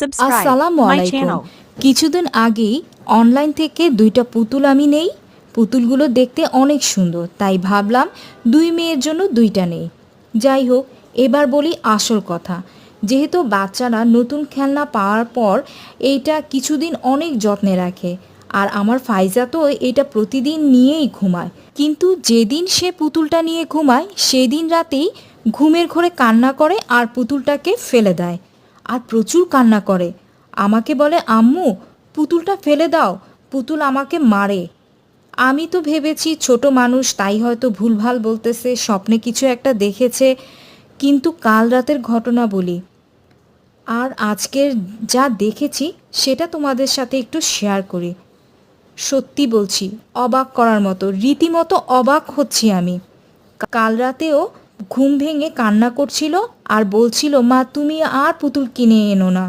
Subscribe আসসালামু আলাইকুম কিছুদিন আগেই অনলাইন থেকে দুইটা পুতুল আমি নেই। পুতুলগুলো দেখতে অনেক সুন্দর তাই ভাবলাম দুই মেয়ের জন্য দুইটা নেই। যাই হোক এবার বলি আসল কথা। যেহেতু বাচ্চারা নতুন খেলনা পাওয়ার পর এইটা কিছুদিন অনেক যত্নে রাখে আর আমার ফাইজা তো এটা প্রতিদিন নিয়েই ঘুমায়। কিন্তু যেদিন সে পুতুলটা নিয়ে ঘুমায় সেদিন রাতেই ঘুমের ঘরে কান্না করে আর পুতুলটাকে ফেলে দেয়। আর প্রচুর কান্না করে। আমাকে বলে, আম্মু, পুতুলটা ফেলে দাও, পুতুল আমাকে মারে। আমি তো ভেবেছি, ছোট মানুষ, তাই হয়তো ভুলভাল বলতেছে, স্বপ্নে কিছু একটা দেখেছে, কিন্তু কাল রাতের ঘটনা বলি। আর আজকের যা দেখেছি, সেটা তোমাদের সাথে একটু শেয়ার করি। সত্যি বলছি, অবাক করার মতো, রীতিমতো অবাক হচ্ছি আমি। কাল রাতেও ঘুম ভেঙে কান্না করছিল আর বলছিল মা তুমি আর পুতুল কিনে এনো না।